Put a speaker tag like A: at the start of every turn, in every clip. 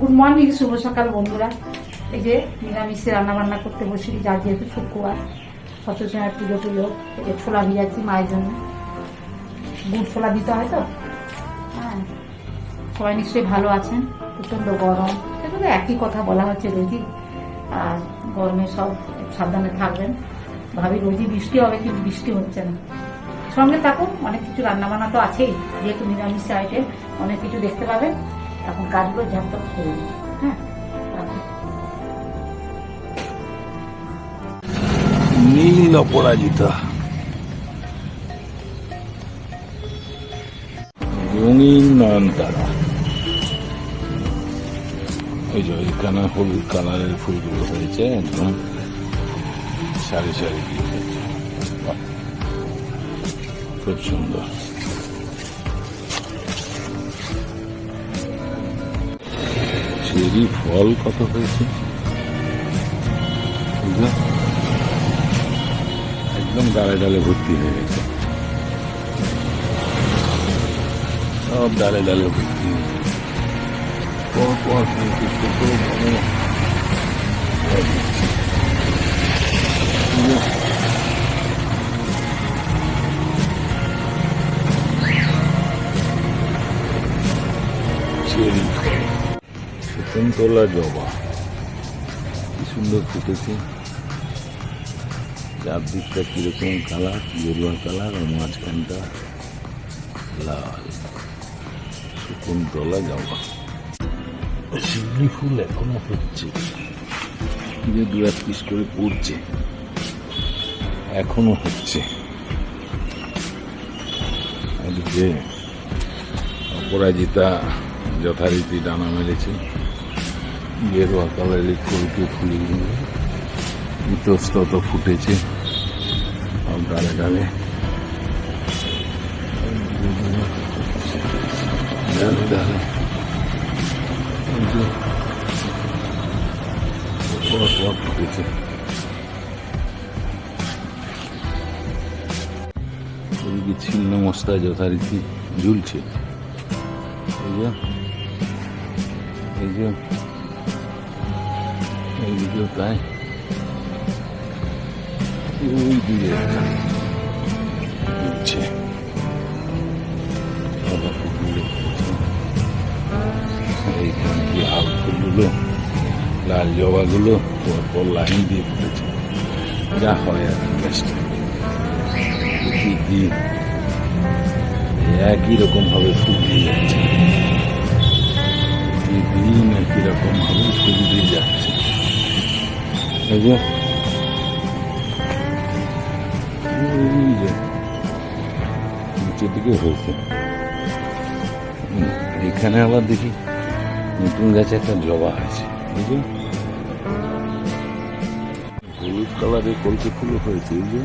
A: Good morning শুভ সকাল বন্ধুরা। এই যে নিরামিষে রান্না বান্না করতে বসি যার যেহেতু শুক্রবার সত্যসময় পুজো টুজো, এই যে ছোলা ভিজাচ্ছি মায়ের জন্য। গুড় ছোলা দিতে হয় তো? হ্যাঁ। সবাই নিশ্চয়ই ভালো আছেন, প্রচণ্ড গরম। সেগুলো একই কথা বলা হচ্ছে রোজই। আর গরমে সব সাবধানে থাকবেন। ভাবি রোজই বৃষ্টি হবে, কিন্তু বৃষ্টি হচ্ছে না। সঙ্গে থাকুন, অনেক কিছু রান্না বান্না তো আছেই। যেহেতু নিরামিষ আইটেম অনেক কিছু দেখতে পাবেন। এখন কাজগুলো ঝাপটাপ করে হ্যাঁ
B: নীল অপরাজিতা। রঙিন নয়নতারা। ওই যে ওইখানে হলুদ কালারের ফুলগুলো হয়েছে, একদম সারি সারি খুব সুন্দর। চেরি ফল কত হয়েছে? একদম ডালে ডালে ভর্তি হয়ে গেছে। সব ডালে ডালে ভর্তি হয়ে গেছে। পর পর ছোট শকুন্তলা জবা। কি সুন্দর ফুটেছে। চারদিকটা কীরকম কালার গেরুয়া কালার, আর মাঝখানটা লাল। শকুন্তলা জবা। শিউলি ফুল এখনও হচ্ছে। যে দু এক পিস করে পড়ছে, এখনও হচ্ছে। এদিকে অপরাজিতা যথারীতি ডানা মেলেছে গেরুয়া কালারের কলকে ফুলগুলো ইতস্তত ফুটেছে। ডালে ডালে। ছিন্ন মস্তা যথারীতি ঝুলছে। এই যে এই যে। এইদিকেও তাই ওই দিকে ফুলগুলো ফুটছে। এইখানে লাল ফুলগুলো লাল জবাগুলো পর লাইন দিয়ে ফুটেছে যা হয় আর গাছটা প্রতিদিন একই রকম ভাবে ফুল দিয়ে যাচ্ছে প্রতিদিন একই রকম ভাবে ফুল দিয়ে যাচ্ছে এই যে নিচের দিকে হয়েছে এখানে আবার দেখি নতুন গাছে একটা জবা আছে হলুদ কালারের কলকে ফুল হয়েছে এই যে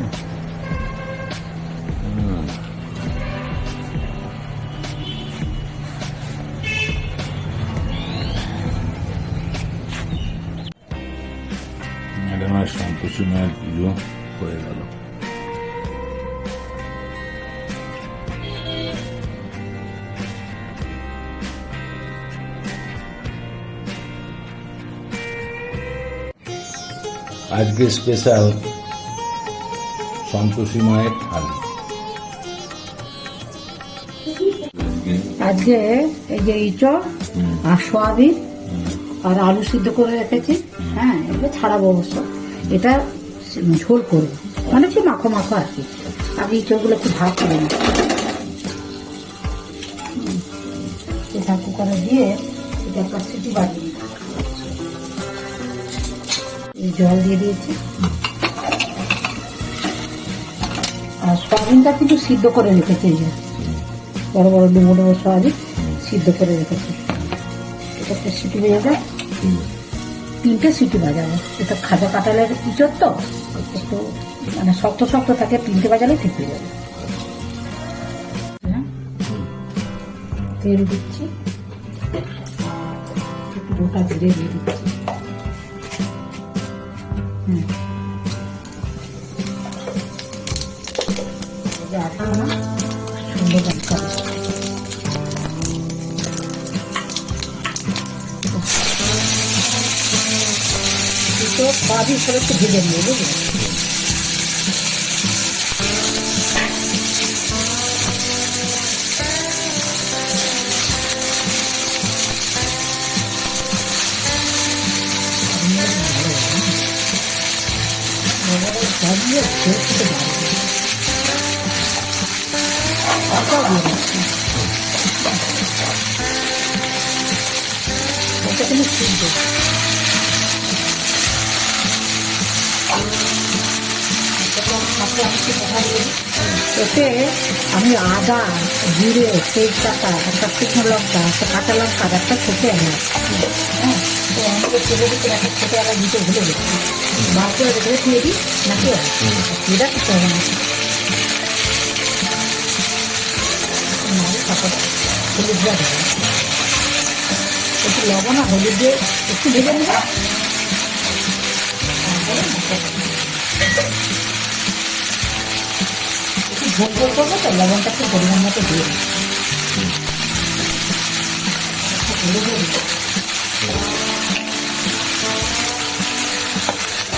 B: আজকে স্পেশাল সন্তোষী মায়ের থালি।
A: আজকে এই যে ইঁচড় আর সোয়াবিন আর আলু সিদ্ধ করে রেখেছি। হ্যাঁ এটা ছাড়াবো অবশ্য। এটা ঝোল করব। মানে কি মাখো মাখো আর কি। আগে ইঁচড়গুলো একটু ভাগ করে প্রেসার কুকারে দিয়ে এটা একটা সিটি বাজিয়ে জল দিয়ে দিয়েছি। আর সয়াবিনটা কিন্তু সিদ্ধ করে রেখেছি এই যে। বড় বড় ডুবো ডুবো সয়াবিন সিদ্ধ করে রেখেছি। এটা একটা সিটি বেজে যায় তিনটে সিটি বাজাবো এটা খাজা কাটালের ইঁচড় তো? একটু মানে শক্ত শক্ত থাকে, তিনটে বাজালে ঠিক হয়ে যাবে হ্যাঁ? তেল দিচ্ছি। গোটা জিরে দিয়ে দিচ্ছি। आटा ना ठंडे बंद कर तो बाबी थोड़ा से भिजेंगे দিয়ে দিচ্ছি এটা কিন্তু সিদ্ধ এতে আমি আদা জিরে তেজপাতা একটা শুকনো লঙ্কা একটা কাঁচা লঙ্কা একটা ছোটো এলাচ। হ্যাঁ। তো আমাকে ছেলে দিতে একটা ছোটো এলাচ দিতে ভুলে গেছি বার করে রেখে দিয়ে দিই নাকি? এটা করতে হবে তারপর হলুদ দেওয়া যাবে একটু লবণ আর হলুদ দিয়ে একটু ভেজে নেবে একটু ঝোল ঝোল করব তো লবণটা একটু পরিমাণ মতো দিয়ে দিয়ে।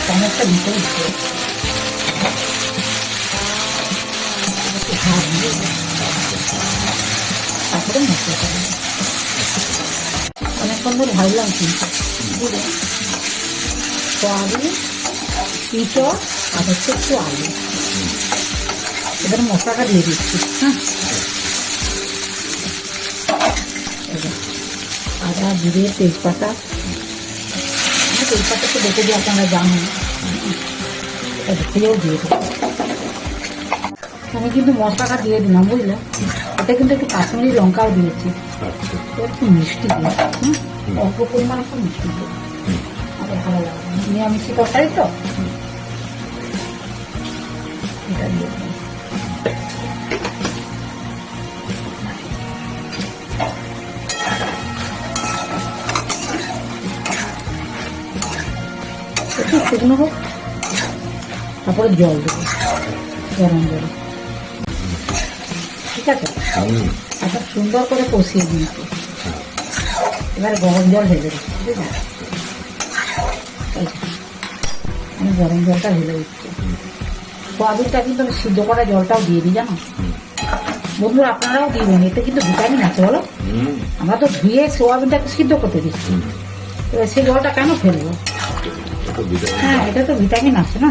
A: চামচটা ভিতরে দিতে। একটু দিয়ে। তারপরে মশলাটা দেবো অনেকক্ষণ ধরে ভাবলাম কিন্তু বুঝলে সয়াবিন ইঁচড় আর হচ্ছে একটু আলু এবার মশলাটা দিয়ে দিচ্ছি হ্যাঁ আদা জিরে তেজপাতা তেজপাতা তো দেখে দিয়ে আপনারা জানেন ঢুকিয়েও দিয়ে দেবো আমি কিন্তু মশলাটা দিয়ে দিলাম, বুঝলে? এটা কিন্তু একটু কাশ্মীরি লঙ্কাও দিয়েছি
B: আচ্ছা।
A: একটু মিষ্টি দিয়ে? অল্প পরিমাণ একটু মিষ্টি দিয়ে। আবার ভালো লাগবে নিরামিষি তরকারি তো? এটা দিয়ে একটু শুকনো হোক। তারপরে জল দেবো। গরম জল। ঠিক আছে?
B: হুম।
A: সুন্দর করে কষিয়ে দিয়েছি এবার গরম জল ঢেলে দিচ্ছি ঠিক আছে? আমি গরম জলটা ঢেলে দিচ্ছি। সোয়াবিনটা কিন্তু আমি সিদ্ধ করা জলটাও দিয়ে দিই জানো? বন্ধুরা আপনারাও দিবেন এতে কিন্তু ভিটামিন আছে বলো? আমরা তো ধুয়ে সোয়াবিনটাকে সিদ্ধ করতে দিচ্ছি। এবার সেই জলটা কেন ফেলব? হ্যাঁ এটা তো ভিটামিন আছে না?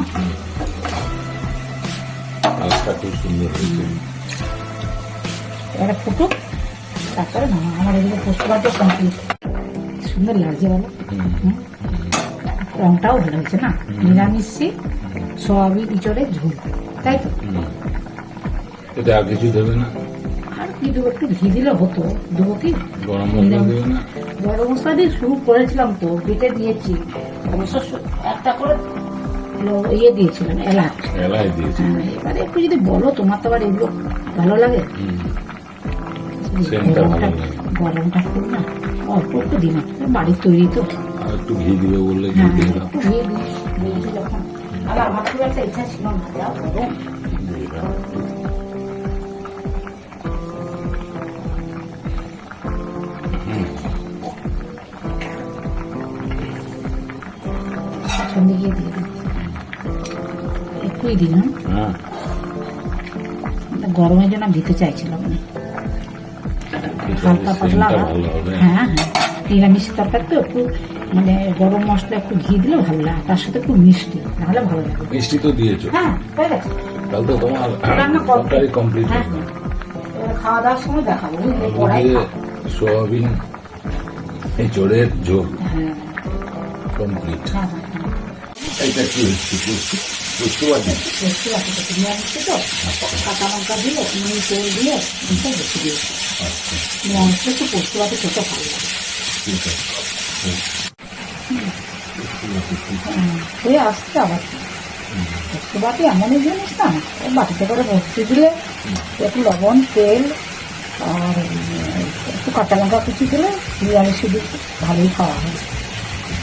B: আজটা খুব সুন্দর হয়েছে।
A: এবারে ফুটুক তারপরে না আমার এদিকে পোস্তবাটিও কমপ্লিট সুন্দর লাগছে বলো? রংটাও ভালো হয়েছে না? নিরামিষি সয়াবিন ইচড়ের ঝোল তাই তো?
B: এটা আর কিছু দেবে না?
A: আর কি দেবো একটু ঘি দিলে হতো। দেবো কি?
B: গরম মশলা দেবে না?
A: গরম মশলা দিয়ে শুরু করেছিলাম তো বেটে দিয়েছি অবশ্য একটা করে ইয়ে দিয়েছিলাম এলাচ।
B: এলাই দিয়েছে।
A: হ্যাঁ, এবারে একটু যদি বলো তোমার তো আবার এগুলো ভালো লাগে।
B: সেন্টটা ভালো
A: গরমটা
B: লাগে।
A: গরমটা খুব না অল্প দিলাম বাড়ির তৈরি তো।
B: আর একটু ঘি দিবে বললে ঘি
A: হ্যাঁ
B: দিয়ে দাও।
A: একটু দিয়ে দিস দিয়েছি যখন। আর আমার খুব একটা ইচ্ছা ছিল না যা গরম
B: দিয়ে দাও। হুম
A: গিয়ে দিয়ে দিই একটুই দিলাম
B: হ্যাঁ।
A: গরমের জন্য দিতে চাইছিলাম না। হালকা পাতলা হ্যাঁ হ্যাঁ। নিরামিষ তরকারি তো একটু মানে গরম মশলা একটু ঘি দিলে ভালো লাগে তার সাথে একটু মিষ্টি নাহলে ভালো লাগে।
B: মিষ্টি তো দিয়েছ।
A: হ্যাঁ
B: তাহলে তো তোমার
A: রান্না
B: তরকারি কমপ্লিট
A: হ্যাঁ খাওয়া দাওয়ার সময় দেখাবো
B: সোয়াবিন এঁচড়ের ঝোল কমপ্লিট
A: হ্যাঁ হ্যাঁ
B: এটা কি হচ্ছে? পুষ্টি বাটি
A: বেশি আছে তো। কাঁচা লঙ্কা দিয়ে নুন তেল দিয়ে দিয়েছি নিরামিষ একটু পোস্ত বাটি খেতে ভালো লাগে আসছে আবার পোস্ত বাটি এমনই জিনিস না বাটিতে করে ভর্তি দিলে একটু লবণ তেল আর একটু কাঁচা লঙ্কা কুচি দিলে নিরামিষ দিলে ভালোই খাওয়া হয়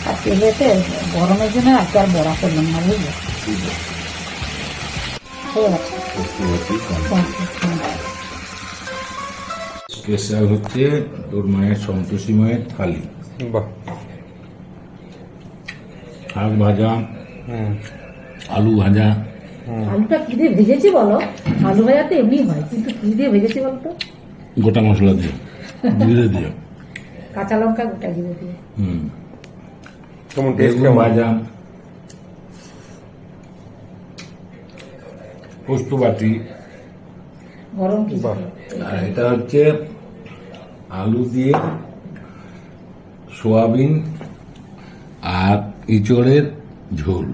A: আর তেলেতে গরমের জন্য আজকে আর বড়া করলাম না বুঝলে হয়ে গেছে
B: স্পেশাল হচ্ছে তোর মায়ের সন্তোষী মায়ের থালি।
C: বাহ।
B: শাক ভাজা আলু ভাজা।
A: আলুটা কি দিয়ে ভেজেছি বলো? আলু ভাজা তো এমনি হয় কিন্তু কি দিয়ে ভেজেছি বলতো?
B: গোটা মশলা দিয়ে জিরে দিয়ে।
A: কাঁচা লঙ্কা গোটা জিরে দিয়ে।
B: হুম।
C: কেমন টেস্ট কেমন?
B: ভাজা পোস্ত বাটি
A: গরম কি
B: এটা হচ্ছে আলু দিয়ে সোয়াবিন আর ইঁচড়ের ঝোল।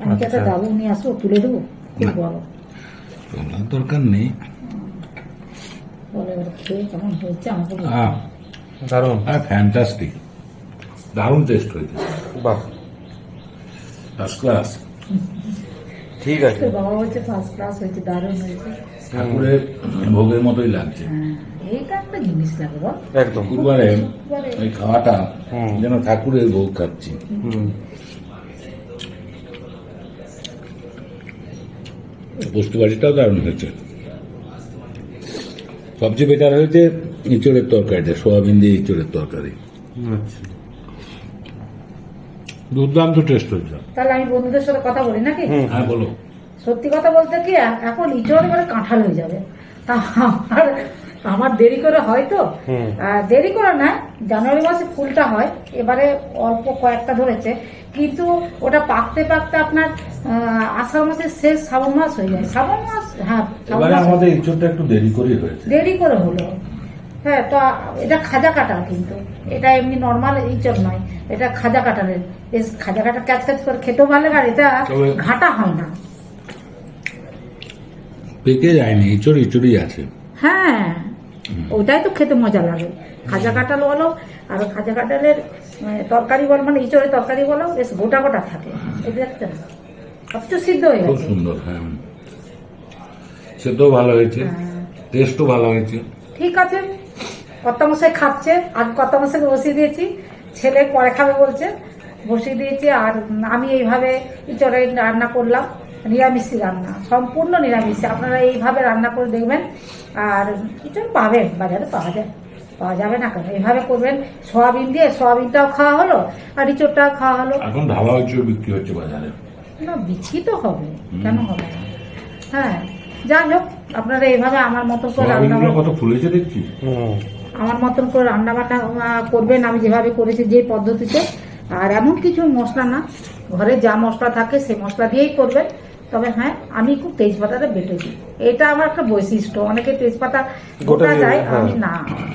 A: আমি কি একটা
C: আচ্ছা।
A: ডাবু নিয়ে আসব? তুলে দেবো? খুব
B: না। তোলার দরকার নেই।
A: বলে এবার খেয়ে কেমন হয়েছে আমাকে
C: দারুণ।
B: আর ফ্যান্টাস্টিক দারুণ টেস্ট হয়েছে।
C: বাহ।
B: ফার্স্ট ক্লাস
C: ঠিক আছে।
A: বাবা বলছে ফার্স্ট ক্লাস হয়েছে দারুণ হয়েছে।
B: ঠাকুরের ভোগের মতোই লাগছে।
A: হ্যাঁ এইটা একটা জিনিস লাগে
C: একদম।
B: শুক্রবারে এই খাওয়াটা যেন ঠাকুরের ভোগ খাচ্ছি।
C: হুম।
B: পোস্ত বাড়িটাও দারুণ হয়েছে। সবচেয়ে বেটার হয়েছে ইঁচড়ের তরকারিটা সোয়াবিন দিয়ে ইঁচড়ের তরকারি।
C: আচ্ছা।
B: দুর্দান্ত টেস্ট হয়েছে।
A: তাহলে আমি বন্ধুদের সাথে কথা বলি নাকি?
B: হ্যাঁ বলো।
A: সত্যি কথা বলতে কি এখন ইচড় করে কাঁঠাল হয়ে যাবে। তা আমার আমার দেরি করে হয় তো। দেরি করে না জানুয়ারি মাসে ফুলটা হয় এবারে অল্প কয়েকটা ধরেছে। কিন্তু ওটা পাকতে পাকতে আপনার আষাঢ় মাসের শেষ শ্রাবণ মাস হয়ে যায়। শ্রাবণ মাস হ্যাঁ
B: আমাদের ইঁচড়টা একটু দেরি করেই হয়েছে।
A: দেরি করে হলো। হ্যাঁ তো এটা খাজা কাটা কিন্তু। এটা এমনি নর্মাল ইঁচড় নয়। এটা খাজা কাটারের। খাজা কাটা ক্যাচ ক্যাচ করে খেতেও ভালো আর এটা ঘাটা হয় না।
B: পেকে যায়নি ইঁচড় ইঁচড়ই আছে।
A: হ্যাঁ ওটাই তো খেতে মজা লাগে। খাজা কাঁঠাল বলো আর খাজা কাঁঠালের আহ, তরকারি বল মানে ইঁচড়ের তরকারি বলো বেশ গোটা গোটা থাকে। দেখতে না অথচ সিদ্ধ হয়ে
B: খুব সুন্দর হ্যাঁ। সেটাও ভালো হয়েছে।
A: হ্যাঁ।
B: টেস্টও ভালো হয়েছে।
A: ঠিক আছে। কর্তামশাই খাচ্ছে আজ কর্তামশাইকে বসিয়ে দিয়েছি ছেলে পরে খাবে বলছে বসিয়ে দিয়েছি আর আমি এইভাবে ইঁচড়ে রান্না করলাম নিরামিষি রান্না সম্পূর্ণ নিরামিষ আপনারা এইভাবে রান্না করে দেখবেন আর ইঁচড় পাবেন বাজারে পাওয়া যায় পাওয়া যাবে না কেন? এইভাবে করবেন সোয়াবিন দিয়ে সোয়াবিনটাও খাওয়া হলো আর ইঁচড়টাও খাওয়া হলো।
B: এখন ঢালা ইঁচড় বিক্রি হচ্ছে বাজারে।
A: না বিচি তো হবে কেন হবে না? হ্যাঁ যাই হোক আপনারা এইভাবে আমার মতো করে রান্না
B: কত ফুলেছে দেখছি?
C: হুম।
A: আমার মতন করে রান্না বান্না করবেন আমি যেভাবে করেছি যে পদ্ধতিতে। আর এমন কিছু মশলা না ঘরে যা মশলা থাকে সেই মশলা দিয়েই করবেন। তবে হ্যাঁ আমি খুব তেজপাতাটা বেটে দিই এটা আমার একটা বৈশিষ্ট্য। অনেকে তেজপাতা
C: গোটা
A: যায়
C: হ্যাঁ।
A: আমি না।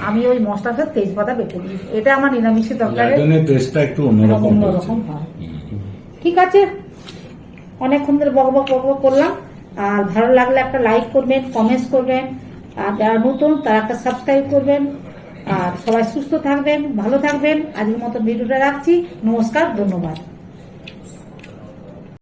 A: আমি ওই মশলার সাথে তেজপাতা বেটে দিই। এটা আমার নিরামিষের তরকারি
B: গার্ডেনের টেস্টটা একটু
A: অন্যরকম হয়। ঠিক আছে। অনেকক্ষণ ধরে বক বক বক বক করলাম। আর ভালো লাগলে একটা লাইক করবেন কমেন্টস করবেন। আর যারা নতুন তারা একটা সাবস্ক্রাইব করবেন। আর সবাই সুস্থ থাকবেন ভালো থাকবেন। আজকের মতো ভিডিওটা রাখছি। নমস্কার ধন্যবাদ।